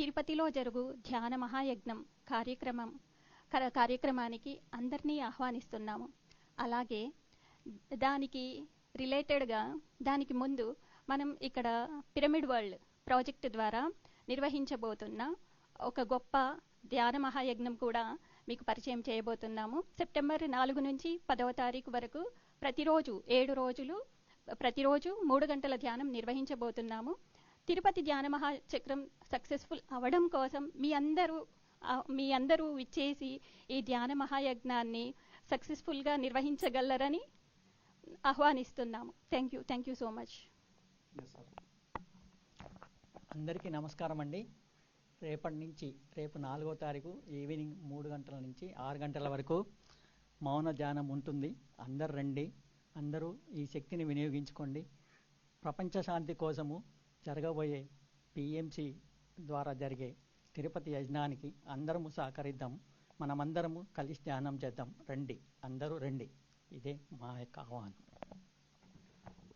తిరుపతిలో జరుగు ధ్యాన మహాయజ్ఞం కార్యక్రమం కార్యక్రమానికి అందరినీ ఆహ్వానిస్తున్నాము. అలాగే దానికి రిలేటెడ్గా దానికి ముందు మనం ఇక్కడ పిరమిడ్ వరల్డ్ ప్రాజెక్ట్ ద్వారా నిర్వహించబోతున్న ఒక గొప్ప ధ్యాన మహాయజ్ఞం కూడా మీకు పరిచయం చేయబోతున్నాము. సెప్టెంబర్ నాలుగు నుంచి పదవ తారీఖు వరకు ప్రతిరోజు ఏడు రోజులు ప్రతిరోజు మూడు గంటల ధ్యానం నిర్వహించబోతున్నాము. తిరుపతి ధ్యాన మహాచక్రం సక్సెస్ఫుల్ అవడం కోసం మీ అందరూ మీ అందరూ విచ్చేసి ఈ ధ్యాన మహాయజ్ఞాన్ని సక్సెస్ఫుల్గా నిర్వహించగలరని ఆహ్వానిస్తున్నాము. Thank you thank you so much అందరికీ నమస్కారం అండి. రేపటి నుంచి రేపు నాలుగో తారీఖు ఈవినింగ్ మూడు గంటల నుంచి ఆరు గంటల వరకు మౌన ధ్యానం ఉంటుంది. అందరు రండి. అందరూ ఈ శక్తిని వినియోగించుకోండి. ప్రపంచ శాంతి కోసము జరగబోయే పిఎంసి ద్వారా జరిగే తిరుపతి యజ్ఞానికి అందరము సహకరిద్దాం. మనమందరము కలిసి ధ్యానం చేద్దాం. రండి. అందరూ రండి. ఇదే మా యొక్క ఆహ్వానం.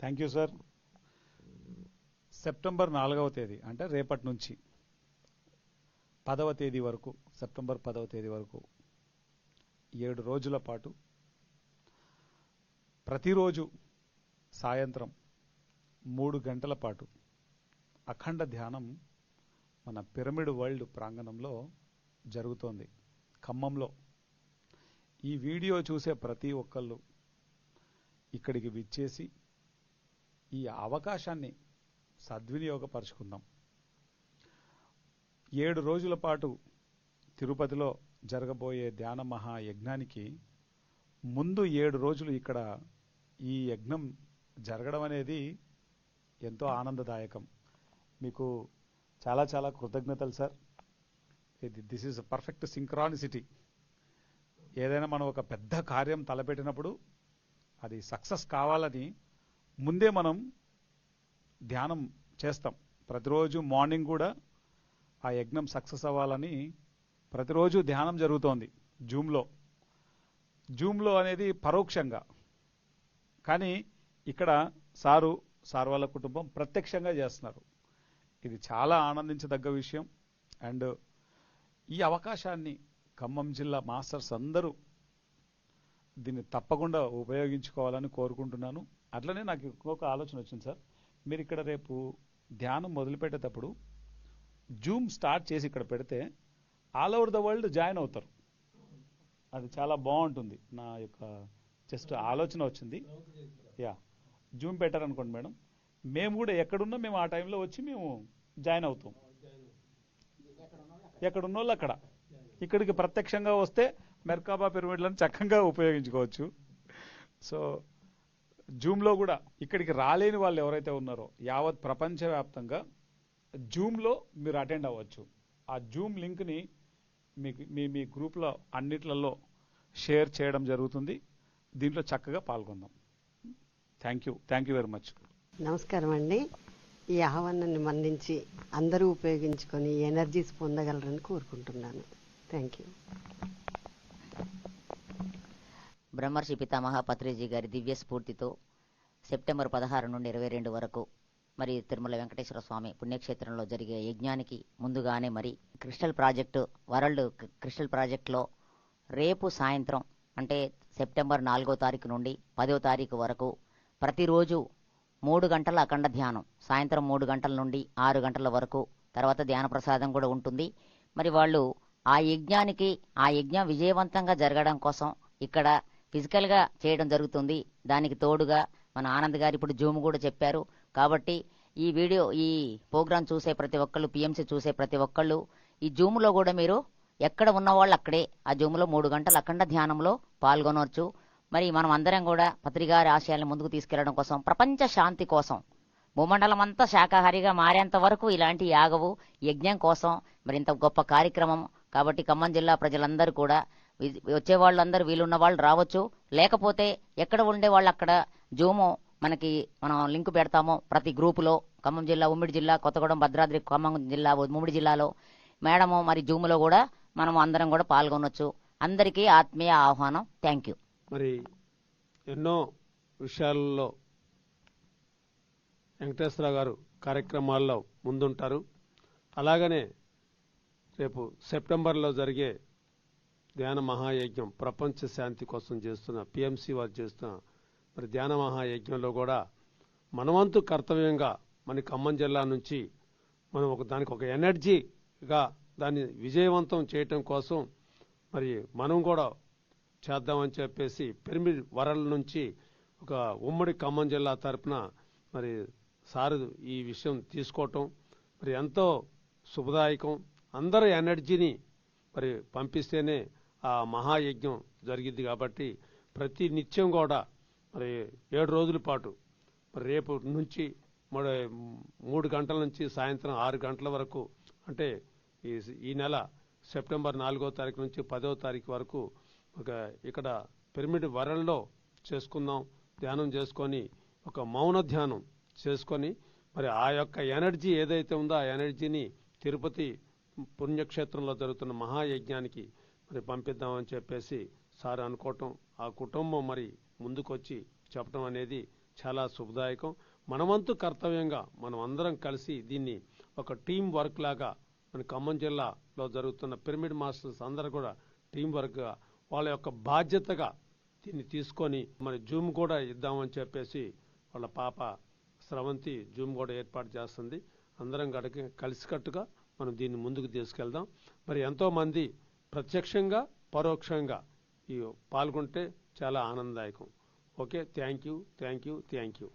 థ్యాంక్ యూ సార్ సెప్టెంబర్ నాలుగవ తేదీ అంటే రేపటి నుంచి. పదవ తేదీ వరకు సెప్టెంబర్ పదవ తేదీ వరకు ఏడు రోజుల పాటు ప్రతిరోజు సాయంత్రం మూడు గంటల పాటు అఖండ ధ్యానం మన పిరమిడ్ వరల్డ్ ప్రాంగణంలో జరుగుతోంది ఖమ్మంలో. ఈ వీడియో చూసే ప్రతి ఒక్కళ్ళు ఇక్కడికి విచ్చేసి ఈ అవకాశాన్ని సద్వినియోగపరుచుకుందాం. ఏడు రోజుల పాటు తిరుపతిలో జరగబోయే ధ్యాన మహాయజ్ఞానికి ముందు ఏడు రోజులు ఇక్కడ ఈ యజ్ఞం జరగడం అనేది ఎంతో ఆనందదాయకం. మీకు చాలా చాలా కృతజ్ఞతలు సార్. ఇది దిస్ ఈజ్ పర్ఫెక్ట్ సింక్రానిసిటీ ఏదైనా మనం ఒక పెద్ద కార్యం తలపెట్టినప్పుడు అది సక్సెస్ కావాలని ముందే మనం ధ్యానం చేస్తాం. ప్రతిరోజు మార్నింగ్ కూడా ఆ యజ్ఞం సక్సెస్ అవ్వాలని ప్రతిరోజు ధ్యానం జరుగుతోంది జూమ్లో. జూమ్లో అనేది పరోక్షంగా. కానీ ఇక్కడ సారు సార్ వాళ్ళ కుటుంబం ప్రత్యక్షంగా చేస్తున్నారు. ఇది చాలా ఆనందించదగ్గ విషయం. అండ్ ఈ అవకాశాన్ని ఖమ్మం జిల్లా మాస్టర్స్ అందరూ దీన్ని తప్పకుండా ఉపయోగించుకోవాలని కోరుకుంటున్నాను. అట్లనే నాకు ఇంకొక ఆలోచన వచ్చింది సార్. మీరు ఇక్కడ రేపు ధ్యానం మొదలుపెట్టేటప్పుడు జూమ్ స్టార్ట్ చేసి ఇక్కడ పెడితే all over the world join అవుతారు. అది చాలా బాగుంటుంది. నా యొక్క జస్ట్ ఆలోచన వచ్చింది. యా జూమ్ పెట్టారనుకోండి మేడం. మేము కూడా ఎక్కడున్నా మేము ఆ టైంలో వచ్చి మేము జాయిన్ అవుతాం. ఎక్కడున్న వాళ్ళు అక్కడ. ఇక్కడికి ప్రత్యక్షంగా వస్తే మెర్కాబా పిరమిడ్లను చక్కగా ఉపయోగించుకోవచ్చు. సో జూమ్లో కూడా ఇక్కడికి రాలేని వాళ్ళు ఎవరైతే ఉన్నారో యావత్ ప్రపంచవ్యాప్తంగా జూమ్లో మీరు అటెండ్ అవ్వచ్చు. ఆ జూమ్ లింక్ని మీకు మీ మీ గ్రూప్లో అన్నిట్లలో షేర్ చేయడం జరుగుతుంది. దీంట్లో చక్కగా పాల్గొందాం. Thank you. Thank you very much. నమస్కారం అండి ఈ ఆహ్వానాన్ని మన్నించి అందరూ ఉపయోగించుకొని ఎనర్జీస్ పొందగలరని కోరుకుంటున్నాను. Thank you. బ్రహ్మర్షి పితామహ పత్రిజీ గారి దివ్య స్ఫూర్తితో సెప్టెంబర్ పదహారు నుండి ఇరవై రెండు వరకు మరి తిరుమల వెంకటేశ్వర స్వామి పుణ్యక్షేత్రంలో జరిగే యజ్ఞానికి ముందుగానే మరి క్రిస్టల్ ప్రాజెక్టు వరల్డ్ క్రిస్టల్ ప్రాజెక్టులో రేపు సాయంత్రం అంటే సెప్టెంబర్ నాలుగో తారీఖు నుండి పదో తారీఖు వరకు ప్రతిరోజు మూడు గంటల అఖండ ధ్యానం. సాయంత్రం మూడు గంటల నుండి ఆరు గంటల వరకు తర్వాత ధ్యాన ప్రసాదం కూడా ఉంటుంది. మరి వాళ్ళు ఆ యజ్ఞానికి ఆ యజ్ఞం విజయవంతంగా జరగడం కోసం ఇక్కడ ఫిజికల్గా చేయడం జరుగుతుంది. దానికి తోడుగా మన ఆనంద్ గారు ఇప్పుడు జూమ్ కూడా చెప్పారు. కాబట్టి ఈ వీడియో ఈ ప్రోగ్రాం చూసే ప్రతి ఒక్కళ్ళు పిఎంసీ చూసే ప్రతి ఒక్కళ్ళు ఈ జూమ్లో కూడా మీరు ఎక్కడ ఉన్న వాళ్ళు అక్కడే ఆ జూమ్లో మూడు గంటల అఖండ ధ్యానంలో పాల్గొనవచ్చు మరి మనం అందరం కూడా పత్రికారి ఆశయాలను ముందుకు తీసుకెళ్ళడం కోసం ప్రపంచ శాంతి కోసం భూమండలం అంతా శాకాహారిగా మారేంత వరకు ఇలాంటి యాగవు యజ్ఞం కోసం మరి ఇంత గొప్ప కార్యక్రమం. కాబట్టి ఖమ్మం జిల్లా ప్రజలందరూ కూడా వచ్చే వాళ్ళందరూ వీలున్న వాళ్ళు రావచ్చు. లేకపోతే ఎక్కడ ఉండే వాళ్ళు అక్కడ జూము మనకి మనం లింక్ పెడతాము ప్రతి గ్రూపులో. ఖమ్మం జిల్లా ఉమ్మడి జిల్లా కొత్తగూడెం భద్రాద్రి ఖమ్మం జిల్లా ఉమ్మడి జిల్లాలో మేడము మరి జూములో కూడా మనం అందరం కూడా పాల్గొనొచ్చు. అందరికీ ఆత్మీయ ఆహ్వానం. Thank you. మరి ఎన్నో విషయాలలో వెంకటేశ్వరరావు గారు కార్యక్రమాల్లో ముందుంటారు. అలాగనే రేపు సెప్టెంబర్లో జరిగే ధ్యాన మహాయజ్ఞం ప్రపంచ శాంతి కోసం చేస్తున్న పిఎంసి వారు చేస్తున్న మరి ధ్యాన మహాయజ్ఞంలో కూడా మనవంతు కర్తవ్యంగా మన ఖమ్మం జిల్లా నుంచి మనం ఒక దానికి ఒక ఎనర్జీగా దాన్ని విజయవంతం చేయటం కోసం మరి మనం కూడా చేద్దామని చెప్పేసి పిరమిడ్ వరల నుంచి ఒక ఉమ్మడి ఖమ్మం జిల్లా తరపున మరి సారు ఈ విషయం తీసుకోవటం మరి ఎంతో శుభదాయకం. అందరి ఎనర్జీని మరి పంపిస్తేనే ఆ మహాయజ్ఞం జరిగింది కాబట్టి ప్రతి నిత్యం కూడా మరి ఏడు రోజుల పాటు మరి రేపు నుంచి మరి మూడు గంటల నుంచి సాయంత్రం ఆరు గంటల వరకు అంటే ఈ ఈ నెల సెప్టెంబర్ నాలుగో తారీఖు నుంచి పదో తారీఖు వరకు ఒక ఇక్కడ పిరమిడ్ వరల్లో చేసుకుందాం ధ్యానం చేసుకొని ఒక మౌన ధ్యానం చేసుకొని మరి ఆ యొక్క ఎనర్జీ ఏదైతే ఉందో ఆ ఎనర్జీని తిరుపతి పుణ్యక్షేత్రంలో జరుగుతున్న మహాయజ్ఞానికి మరి పంపిద్దామని చెప్పేసి సార్ అనుకోవటం ఆ కుటుంబం మరి ముందుకొచ్చి చెప్పడం అనేది చాలా శుభదాయకం. మనవంతు కర్తవ్యంగా మనం అందరం కలిసి దీన్ని ఒక టీం వర్క్ లాగా మన ఖమ్మం జిల్లాలో జరుగుతున్న పిరమిడ్ మాస్టర్స్ అందరూ కూడా టీం వర్క్గా వాళ్ళ యొక్క బాధ్యతగా దీన్ని తీసుకొని మరి జూమ్ కూడా ఇద్దామని చెప్పేసి వాళ్ళ పాప స్రవంతి జూమ్ కూడా ఏర్పాటు చేస్తుంది. అందరం గడక కలిసికట్టుగా మనం దీన్ని ముందుకు తీసుకెళ్దాం. మరి ఎంతో మంది ప్రత్యక్షంగా పరోక్షంగా ఈ పాల్గొంటే చాలా ఆనందదాయకం. Okay thank you thank you thank you.